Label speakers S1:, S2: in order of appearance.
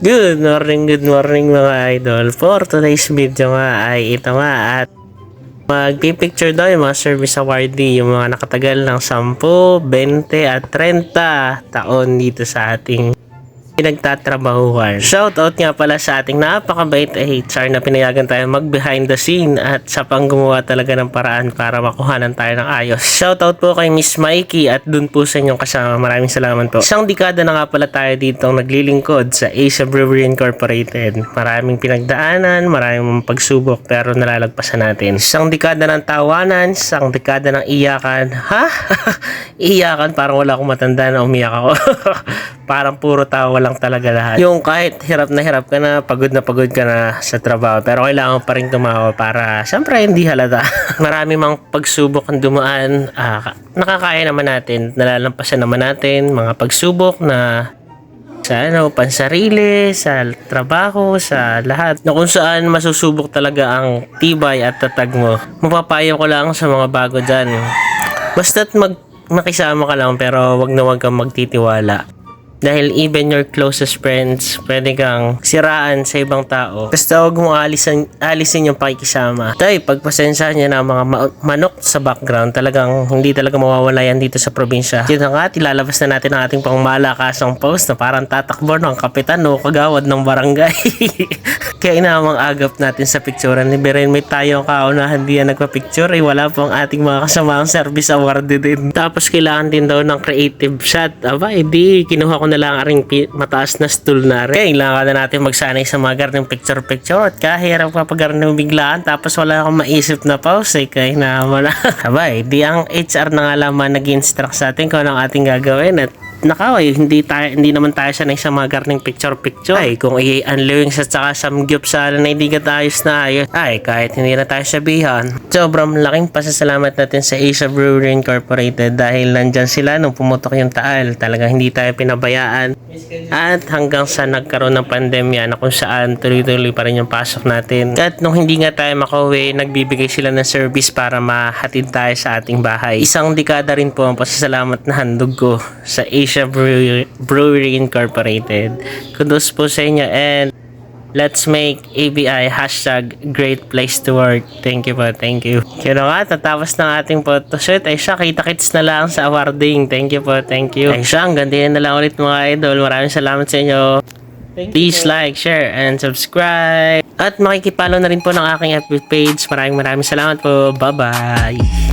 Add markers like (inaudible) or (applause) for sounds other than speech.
S1: Good morning, good morning mga idol. For today's video nga ay ito nga at magpipicture daw yung mga service awardee, yung mga nakatagal ng 10, 20 at 30 taon dito sa ating pinagtatrabahuhan. Shoutout nga pala sa ating napakabait na HR na pinayagan tayo mag behind the scene at sa pang gumawa talaga ng paraan para makuhanan tayo ng ayos. Shoutout po kay Miss Mikey at dun po sa inyong kasama. Maraming salamat po. Isang dekada na nga pala tayo dito naglilingkod sa Asia Brewery Incorporated. Maraming pinagdaanan, maraming pagsubok pero nalalagpasan natin. Isang dekada ng tawanan, isang dekada ng iyakan. Ha? (laughs) iyakan parang wala akong matanda na umiyak ako. (laughs) parang puro tawa lang talaga lahat. Yung kahit hirap na hirap ka na, pagod na pagod ka na sa trabaho, pero kailangan pa rin tumawa para syempre hindi halata. (laughs) Marami mang pagsubok ang dumaan, ah, nakakaya naman natin, nalalampasan naman natin mga pagsubok na sa ano, pansarili, sa trabaho, sa lahat. Na kung saan masusubok talaga ang tibay at tatag mo. Mapapayo ko lang sa mga bago dyan. Basta't mag makisama ka lang pero wag na wag kang magtitiwala. Dahil even your closest friends, pwede kang siraan sa ibang tao. Basta huwag mo alisin, alisin yung pakikisama. Tay, pagpasensya niya na mga ma- manok sa background, talagang hindi talaga mawawala yan dito sa probinsya. Na nga, tilalabas na natin ang ating pangmalakasang post na parang tatakbo ng kapitan o kagawad ng barangay. (laughs) Kaya inamang agap natin sa picturean ni Beren. May tayo kaunahan diyan nagpa-picture. Eh, wala pong ating mga kasamaang service award din. Tapos kailangan din daw ng creative shot. Aba, edi, kinuha ko na lang aring mataas na stool na rin. Kailangan na natin magsanay sa mga ganong picture-picture. At kahirap ka pag ganun biglaan. Tapos wala akong maisip na pause. Eh, kaya naman na. (laughs) Aba, edi ang HR na nga lamang nag-instruct sa atin kung anong ating gagawin. At nakaway, hindi tayo hindi naman tayo sanay sa mga garning picture picture. Ay, kung i-unlewing sa tsaka samgyup sa na hindi ka ayos na ayos. Ay, kahit hindi na tayo sabihan. Sobrang laking pasasalamat natin sa Asia Brewery Incorporated dahil nandyan sila nung pumutok yung taal. Talagang hindi tayo pinabayaan. At hanggang sa nagkaroon ng pandemya na kung saan tuloy-tuloy pa rin yung pasok natin. At nung hindi nga tayo makauwi, nagbibigay sila ng service para mahatid tayo sa ating bahay. Isang dekada rin po ang pasasalamat na handog ko sa Asia Brewery, Brewery Incorporated. Kudos po sa inyo and let's make ABI hashtag great place to work. Thank you po, thank you. Na nga, tatapos ng ating photoshoot. Ay siya, kita-kits na lang sa awarding. Thank you po, thank you. Ay siya, hanggang din na lang ulit mga idol. Maraming salamat sa inyo. Please like, share, and subscribe. At makikipalo na rin po ng aking FB page. Maraming maraming salamat po. Bye-bye.